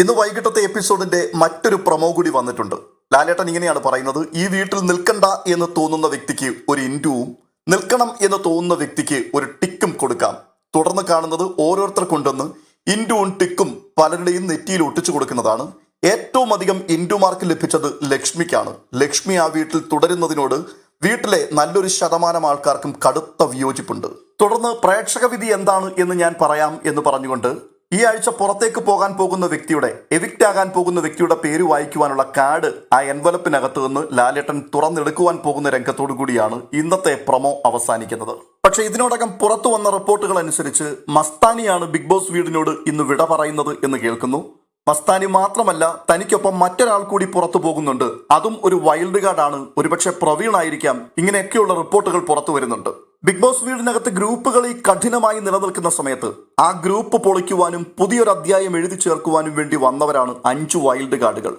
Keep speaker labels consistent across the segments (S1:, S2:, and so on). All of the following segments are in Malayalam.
S1: ഇന്ന് വൈകിട്ടത്തെ എപ്പിസോഡിന്റെ മറ്റൊരു പ്രമോ കൂടി വന്നിട്ടുണ്ട്. ലാലേട്ടൻ ഇങ്ങനെയാണ് പറയുന്നത് ഈ വീട്ടിൽ നിൽക്കണ്ട എന്ന് തോന്നുന്ന വ്യക്തിക്ക് ഒരു ഇന്റുവും നിൽക്കണം എന്ന് തോന്നുന്ന വ്യക്തിക്ക് ഒരു ടിക്കും കൊടുക്കാം. തുടർന്ന് കാണുന്നത് ഓരോരുത്തർക്കുണ്ടെന്ന് ഇൻഡുവും ടിക്കും പലരുടെയും നെറ്റിയിൽ ഒട്ടിച്ചു കൊടുക്കുന്നതാണ്. ഏറ്റവും അധികം ഇന്റു മാർക്ക് ലഭിച്ചത് ലക്ഷ്മിക്കാണ്. ലക്ഷ്മി ആ വീട്ടിൽ തുടരുന്നതിനോട് വീട്ടിലെ നല്ലൊരു ശതമാനം ആൾക്കാർക്കും കടുത്ത വിയോജിപ്പുണ്ട്. തുടർന്ന് പ്രേക്ഷക വിധി എന്താണ് എന്ന് ഞാൻ പറയാം എന്ന് പറഞ്ഞുകൊണ്ട് ഈ ആഴ്ച പുറത്തേക്ക് പോകാൻ പോകുന്ന വ്യക്തിയുടെ എവിക്റ്റ് ആകാൻ പോകുന്ന വ്യക്തിയുടെ പേര് വായിക്കുവാനുള്ള കാർഡ് ആ എൻവലപ്പിനകത്ത് നിന്ന് ലാലേട്ടൻ തുറന്നെടുക്കുവാൻ പോകുന്ന രംഗത്തോടു കൂടിയാണ് ഇന്നത്തെ പ്രൊമോ അവസാനിക്കുന്നത്. പക്ഷേ ഇതിനോടകം പുറത്തു വന്ന റിപ്പോർട്ടുകൾ അനുസരിച്ച് മസ്താനിയാണ് ബിഗ് ബോസ് വീടിനോട് ഇന്ന് വിട പറയുന്നത് എന്ന് കേൾക്കുന്നു. മസ്താനി മാത്രമല്ല തനിക്കൊപ്പം മറ്റൊരാൾ കൂടി പുറത്തു പോകുന്നുണ്ട്. അതും ഒരു വൈൽഡ് കാർഡാണ്. ഒരുപക്ഷെ പ്രവീൺ ആയിരിക്കാം ഇങ്ങനെയൊക്കെയുള്ള റിപ്പോർട്ടുകൾ പുറത്തു വരുന്നുണ്ട്. ബിഗ് ബോസ് വീടിനകത്ത് ഗ്രൂപ്പുകൾ ഈ കഠിനമായി നിലനിൽക്കുന്ന സമയത്ത് ആ ഗ്രൂപ്പ് പൊളിക്കുവാനും പുതിയൊരു അധ്യായം എഴുതി ചേർക്കുവാനും വേണ്ടി വന്നവരാണ് അഞ്ച് വൈൽഡ് കാർഡുകൾ.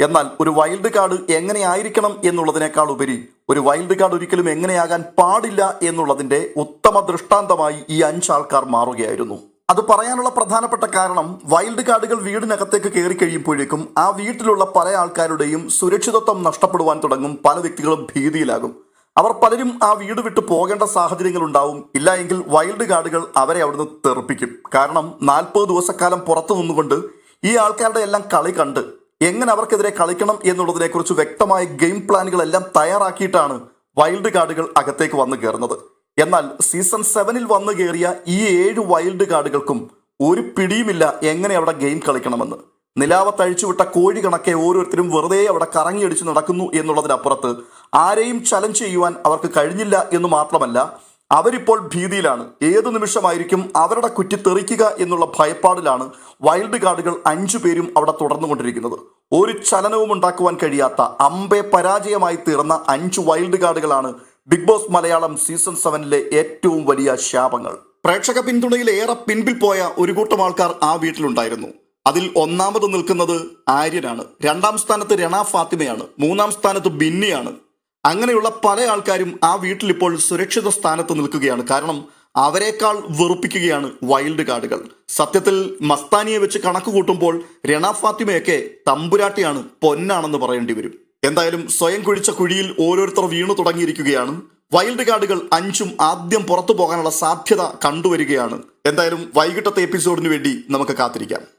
S1: എന്നാൽ ഒരു വൈൽഡ് കാർഡ് എങ്ങനെയായിരിക്കണം എന്നുള്ളതിനേക്കാൾ ഉപരി ഒരു വൈൽഡ് കാർഡ് ഒരിക്കലും എങ്ങനെയാകാൻ പാടില്ല എന്നുള്ളതിന്റെ ഉത്തമ ദൃഷ്ടാന്തമായി ഈ അഞ്ചാൾക്കാർ മാറുകയായിരുന്നു. അത് പറയാനുള്ള പ്രധാനപ്പെട്ട കാരണം വൈൽഡ് കാർഡുകൾ വീടിനകത്തേക്ക് കയറി കഴിയുമ്പോഴേക്കും ആ വീട്ടിലുള്ള പല ആൾക്കാരുടെയും സുരക്ഷിതത്വം നഷ്ടപ്പെടുവാൻ തുടങ്ങും പല വ്യക്തികളും ഭീതിയിലാകും. അവർ പലരും ആ വീട് വിട്ടു പോകേണ്ട സാഹചര്യങ്ങൾ ഉണ്ടാവും ഇല്ല എങ്കിൽ വൈൽഡ് കാർഡുകൾ അവരെ അവിടുന്ന് തെറിപ്പിക്കും. കാരണം നാൽപ്പത് ദിവസക്കാലം പുറത്തു നിന്നുകൊണ്ട് ഈ ആൾക്കാരുടെ എല്ലാം കളി കണ്ട് എങ്ങനെ അവർക്കെതിരെ കളിക്കണം എന്നുള്ളതിനെക്കുറിച്ച് വ്യക്തമായ ഗെയിം പ്ലാനുകളെല്ലാം തയ്യാറാക്കിയിട്ടാണ് വൈൽഡ് കാർഡുകൾ അകത്തേക്ക് വന്നു കയറുന്നത്. എന്നാൽ സീസൺ സെവനിൽ വന്നു കയറിയ ഈ ഏഴ് വൈൽഡ് കാർഡുകൾക്കും ഒരു പിടിയുമില്ല എങ്ങനെ അവിടെ ഗെയിം കളിക്കണമെന്ന്. നിലാവത്ത് അഴിച്ചുവിട്ട കോഴി കണക്കെ ഓരോരുത്തരും വെറുതെ അവിടെ കറങ്ങിയടിച്ച് നടക്കുന്നു എന്നുള്ളതിനപ്പുറത്ത് ആരെയും ചലഞ്ച് ചെയ്യുവാൻ അവർക്ക് കഴിഞ്ഞില്ല എന്ന് മാത്രമല്ല അവരിപ്പോൾ ഭീതിയിലാണ്. ഏതു നിമിഷമായിരിക്കും അവരുടെ കുറ്റി തെറിക്കുക എന്നുള്ള ഭയപ്പാടിലാണ് വൈൽഡ് ഗാർഡുകൾ അഞ്ചു പേരും അവിടെ തുടർന്നുകൊണ്ടിരിക്കുന്നത്. ഒരു ചലനവും ഉണ്ടാക്കുവാൻ കഴിയാത്ത അമ്പെ പരാജയമായി തീർന്ന അഞ്ച് വൈൽഡ് ഗാർഡുകളാണ് ബിഗ് ബോസ് മലയാളം സീസൺ സെവനിലെ ഏറ്റവും വലിയ ശാപങ്ങൾ. പ്രേക്ഷക പിന്തുണയിൽ ഏറെ പിൻപിൽ പോയ ഒരു കൂട്ടം ആൾക്കാർ ആ വീട്ടിലുണ്ടായിരുന്നു. അതിൽ ഒന്നാമത് നിൽക്കുന്നത് ആര്യനാണ്. രണ്ടാം സ്ഥാനത്ത് രണ ഫാത്തിമയാണ്. മൂന്നാം സ്ഥാനത്ത് ബിന്നിയാണ്. അങ്ങനെയുള്ള പല ആൾക്കാരും ആ വീട്ടിൽ ഇപ്പോൾ സുരക്ഷിത സ്ഥാനത്ത് നിൽക്കുകയാണ്. കാരണം അവരെക്കാൾ വെറുപ്പിക്കുകയാണ് വൈൽഡ് കാർഡുകൾ. സത്യത്തിൽ മസ്താനിയെ വെച്ച് കണക്ക് കൂട്ടുമ്പോൾ രണ ഫാത്തിമയൊക്കെ തമ്പുരാട്ടിയാണ് പൊന്നാണെന്ന് പറയേണ്ടി വരും. എന്തായാലും സ്വയം കുഴിച്ച കുഴിയിൽ ഓരോരുത്തർ വീണു തുടങ്ങിയിരിക്കുകയാണ്. വൈൽഡ് കാർഡുകൾ അഞ്ചും ആദ്യം പുറത്തു പോകാനുള്ള സാധ്യത കണ്ടുവരികയാണ്. എന്തായാലും വൈകിട്ടത്തെ എപ്പിസോഡിന് വേണ്ടി നമുക്ക് കാത്തിരിക്കാം.